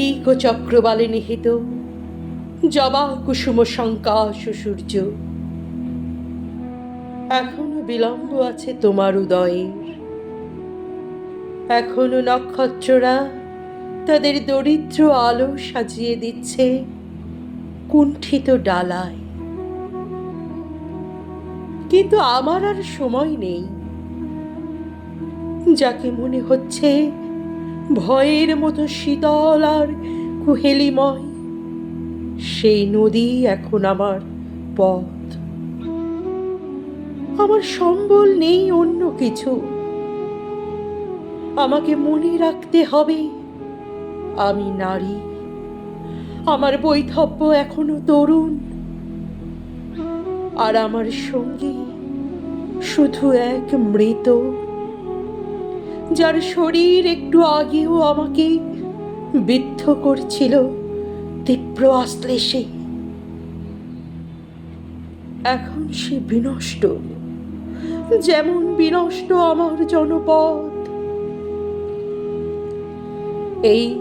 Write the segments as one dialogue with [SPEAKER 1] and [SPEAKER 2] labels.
[SPEAKER 1] ঋত্বিক ও চক্রবালে নিহিত, জবা কুসুম শঙ্কা সূর্য এখনও বিলম্ব আছে তোমার উদয়ের। এখনও নক্ষত্ররা তাদের দরিদ্র আলো সাজিয়ে দিচ্ছে কুণ্ঠিত ডালায়। কিন্তু আমার আর সময় নেই। যাকে মনে হচ্ছে ভয়ের মতো শীতল আর কুহেলিময়, সেই নদী এখন আমার পথ। আমার সম্বল নেই অন্য কিছু। আমাকে মনে রাখতে হবে, আমি নারী। আমার বৈধব্য এখনও তরুণ। আর আমার সঙ্গী শুধু এক মৃত যার শরীর একটু আগেও আমাকে বিদ্ধ করছিল তীব্র আশ্লেষে। এখন সে বিনষ্ট, যেমন বিনষ্ট আমার জনপদ। এই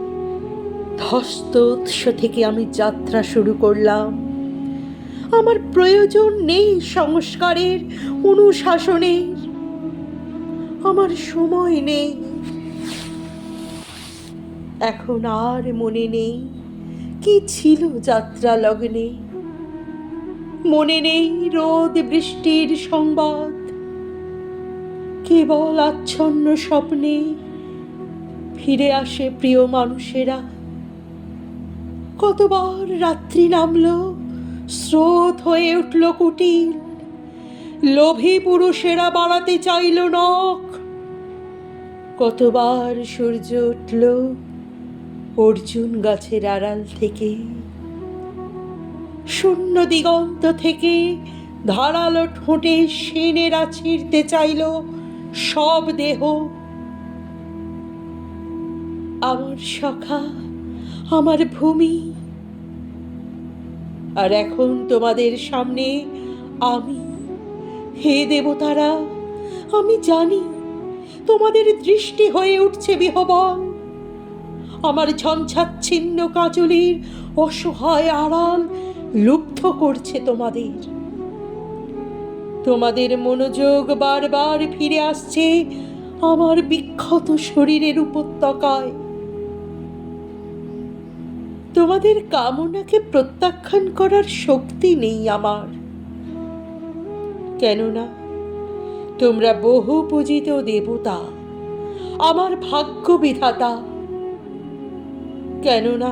[SPEAKER 1] ধস্ত উৎস থেকে আমি যাত্রা শুরু করলাম। আমার প্রয়োজন নেই সংস্কারের, অনুশাসনের। আমার সময় নেই। এখন আর মনে নেই কি ছিল যাত্রা লগ্নে মনে নেই রোদ বৃষ্টির সংবাদ। কেবল আচ্ছন্ন স্বপ্নে ফিরে আসে প্রিয় মানুষেরা। কতবার রাত্রি নামলো, স্রোত হয়ে উঠল কুটির লোভী পুরুষেরা বাড়াতে চাইল নখ কতবার সূর্য উঠল অর্জুন গাছের আড়াল থেকে। শূন্য দিগন্ত থেকে ধারালো ঠোঁটে সেনেরা ছিঁড়তে চাইল সব দেহ। আমার সখা আমার ভূমি। আর এখন তোমাদের সামনে আমি, হে দেবতারা, আমি জানি তোমাদের দৃষ্টি হয়ে উঠছে বিহবল। আমার ঝঞ্ঝাচ্ছিন্ন কাজলির অসহায় আড়াল লুব্ধ করছে তোমাদের। তোমাদের মনোযোগ বারবার ফিরে আসছে আমার বিক্ষত শরীরের উপত্যকায়। তোমাদের কামনাকে প্রত্যাখ্যান করার শক্তি নেই আমার। কেননা তোমরা বহু পূজিত দেবতা, আমার ভাগ্য বিধাতা কেননা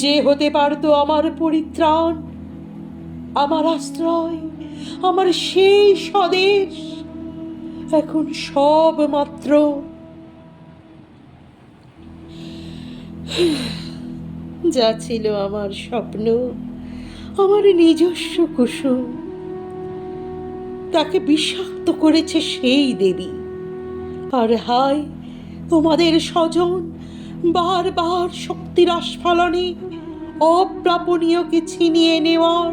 [SPEAKER 1] যে হতে পারতো আমার পরিত্রাণ, আমার আশ্রয়, আমার সেই স্বদেশ, এখন সব মাত্র যা ছিল আমার স্বপ্ন, আমার নিজস্ব কুসুম। তাকে বিষাক্ত করেছে সেই দেবী। আর হায়, তোমাদের স্বজন, বারবার শক্তির আস্ফালনে অপ্রাপণীয়কে ছিনিয়ে নেওয়ার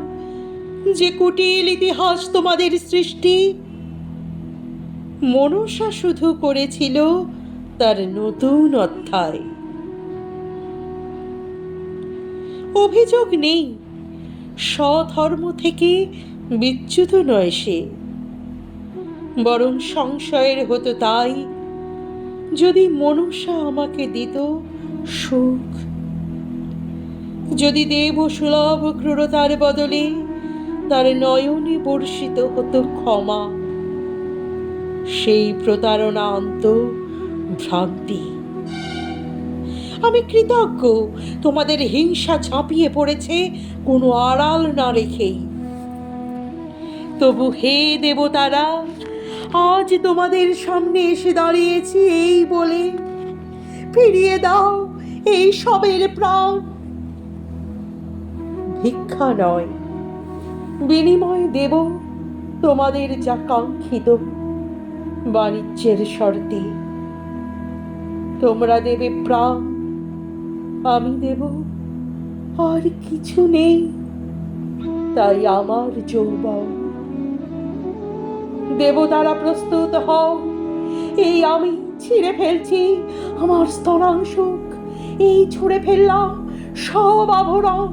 [SPEAKER 1] যে কুটিল ইতিহাস তোমাদের সৃষ্টি, মনসা শুধু করেছিল তার নতুন অধ্যায়। অভিযোগ নেই, স্বধর্ম থেকে বিচ্যুত নয় সে। বরং সংশয়ের হতো তাই। যদি মনসা আমাকে দিত, সুখ। যদি দেব সুলভ ক্রূরতার বদলে, তার নয়নে বর্ষিত হতো ক্ষমা। সেই প্রতারণা অন্ত ভ্রান্তি। আমি কৃতজ্ঞ, তোমাদের হিংসা ঝাঁপিয়ে পড়েছে কোনো আড়াল না রেখেই। তবু হে দেবতারা আজ তোমাদের সামনে এসে দাঁড়িয়েছি এই বলে। ফিরিয়ে দাও এই সবের প্রাণ। ভিক্ষা নয়, বিনিময় দেব তোমাদের যা কাঙ্ক্ষিত বাণিজ্যের শর্তে। তোমরা দেবে প্রাণ, আমি দেব, আর কিছু নেই। তাই আমার যৌবন। দেবতারা প্রস্তুত হও। এই আমি ছিঁড়ে ফেলছি আমার স্তরাংশ এই ছুঁড়ে ফেললাম সব আভরণ।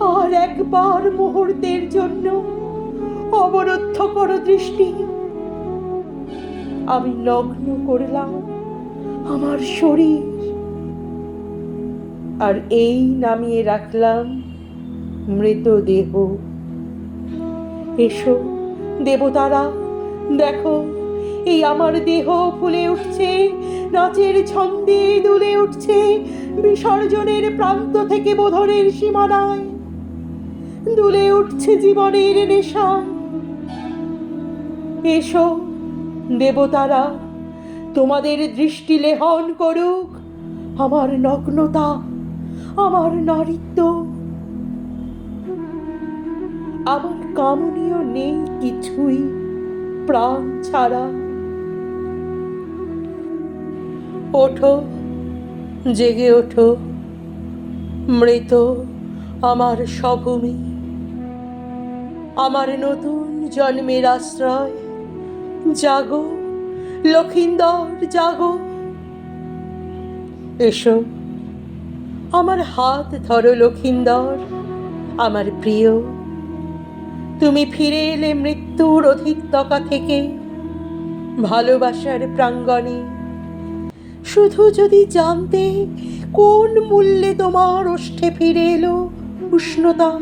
[SPEAKER 1] আর একবার মুহূর্তের জন্য অবরুদ্ধ করো দৃষ্টি। আমি লগ্ন করলাম আমার শরীর। আর এই নামিয়ে রাখলাম মৃতদেহ। এসো। দেবতারা, দেখো, এই আমার দেহ ফুলে উঠছে, নাচের ছন্দে দুলে উঠছে, বিসর্জনের প্রান্ত থেকে বোধনের সীমানায়। দুলে উঠছে জীবনের নেশা। এসো, দেবতারা, তোমাদের দৃষ্টি লেহন করুক, আমার নগ্নতা, আমার নারীত্ব। আমার কামনীয় নেই কিছুই, প্রাণ ছাড়া। ওঠো, জেগে ওঠো, মৃত আমার স্বভূমি আমার নতুন জন্মের আশ্রয়, জাগো, লক্ষিন্দর, জাগো। এসো, আমার হাত ধরো লক্ষিন্দর, আমার প্রিয়। তুমি ফিরে এলে মৃত্যুর অধিকতকা থেকে ভালোবাসার প্রাঙ্গণে। শুধু যদি জানতে কোন মূল্যে তোমার ওষ্ঠে ফিরে এলো উষ্ণতা।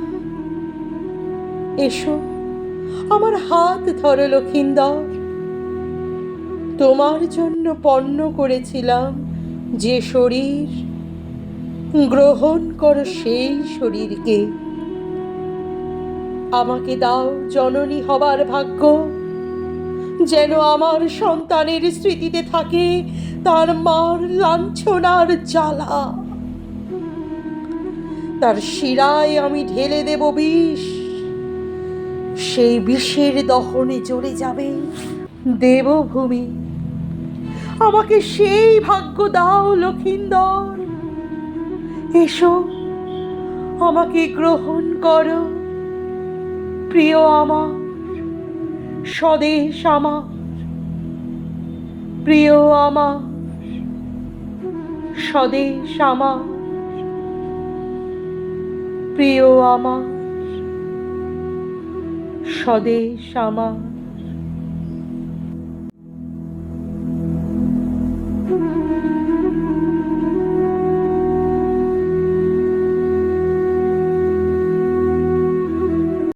[SPEAKER 1] এসো, আমার হাত ধরো লক্ষিন্দর। তোমার জন্য পণ্য করেছিলাম যে শরীর, গ্রহণ করো সেই শরীরকে। আমাকে দাও জননী হবার ভাগ্য। যেন আমার সন্তানের স্মৃতিতে থাকে তার মার লাঞ্ছনার জ্বালা। তার শিরায় আমি ঢেলে দেব বিষ। সেই বিষের দহনে চলে যাবে দেবভূমি। আমাকে সেই ভাগ্য দাও লক্ষিন্দর। এসো, আমাকে গ্রহণ করো। প্রিয় আমার স্বদেশ আমার প্রিয় আমার স্বদেশ আমার প্রিয় আমার স্বদেশ আমার।